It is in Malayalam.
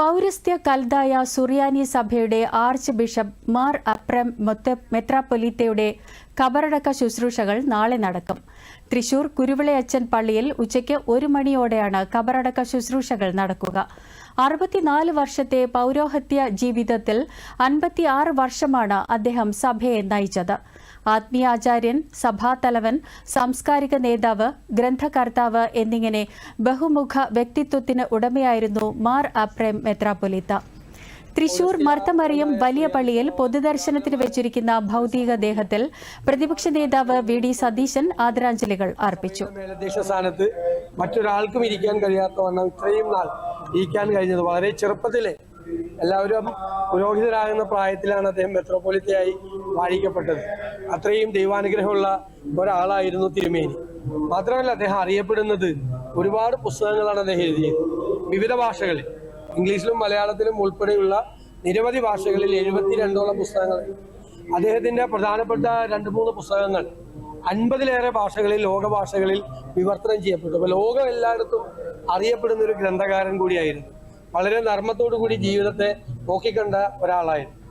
പൗരസ്ത്യ കൽതായ സുറിയാനി സഭയുടെ ആർച്ച് ബിഷപ്പ് മാർ അപ്രം മെത്രാപ്പൊലീത്തയുടെ കബറടക്ക ശുശ്രൂഷകൾ നാളെ നടക്കും. തൃശൂർ കുരുവിളയച്ചൻ പള്ളിയിൽ ഉച്ചയ്ക്ക് ഒരു മണിയോടെയാണ് കബറടക്ക ശുശ്രൂഷകൾ നടക്കുക. അറുപത്തിനാല് വർഷത്തെ പൗരോഹത്യ ജീവിതത്തിൽ അൻപത്തിയാറ് വർഷമാണ് അദ്ദേഹം സഭയെ നയിച്ചത്. ആത്മീയാചാര്യൻ സഭാതലവൻ സാംസ്കാരിക നേതാവ് ഗ്രന്ഥകർത്താവ് എന്നിങ്ങനെ ബഹുമുഖ വ്യക്തിത്വത്തിന് ഉടമയായിരുന്നു മാർ അപ്രേം മെത്രാപ്പൊലിത്ത. തൃശൂർ മർത്തമറിയം വലിയ പള്ളിയിൽ പൊതുദർശനത്തിന് വെച്ചിരിക്കുന്ന ഭൗതിക ദേഹത്തിൽ പ്രതിപക്ഷ നേതാവ് വി ഡി സതീശൻ ആദരാഞ്ജലികൾ അർപ്പിച്ചു. സ്ഥാനത്ത് മറ്റൊരാൾക്കും ഇരിക്കാൻ കഴിയാത്ത വണ്ണം ഇത്രയും നാൾ ഇരിക്കാൻ കഴിഞ്ഞത് വളരെ ചെറുപ്പത്തിലെ എല്ലാവരും പുരോഹിതരാകുന്ന പ്രായത്തിലാണ് അദ്ദേഹം മെത്രോപൊലിത്തയായി വാഴിക്കപ്പെട്ടത്. അത്രയും ദൈവാനുഗ്രഹമുള്ള ഒരാളായിരുന്നു തിരുമേനി. മാത്രമല്ല അദ്ദേഹം അറിയപ്പെടുന്നത് ഒരുപാട് പുസ്തകങ്ങളാണ് അദ്ദേഹം എഴുതിയത്. വിവിധ ഭാഷകളിൽ. ഇംഗ്ലീഷിലും മലയാളത്തിലും ഉൾപ്പെടെയുള്ള നിരവധി ഭാഷകളിൽ എഴുപത്തിരണ്ടോളം പുസ്തകങ്ങൾ. അദ്ദേഹത്തിന്റെ പ്രധാനപ്പെട്ട രണ്ട് മൂന്ന് പുസ്തകങ്ങൾ അൻപതിലേറെ ഭാഷകളിൽ ലോക ഭാഷകളിൽ വിവർത്തനം ചെയ്യപ്പെട്ടു. അപ്പോൾ ലോകം എല്ലായിടത്തും അറിയപ്പെടുന്ന ഒരു ഗ്രന്ഥകാരൻ കൂടിയായിരുന്നു. വളരെ നർമ്മത്തോടു കൂടി ജീവിതത്തെ നോക്കിക്കണ്ട ഒരാളായിരുന്നു.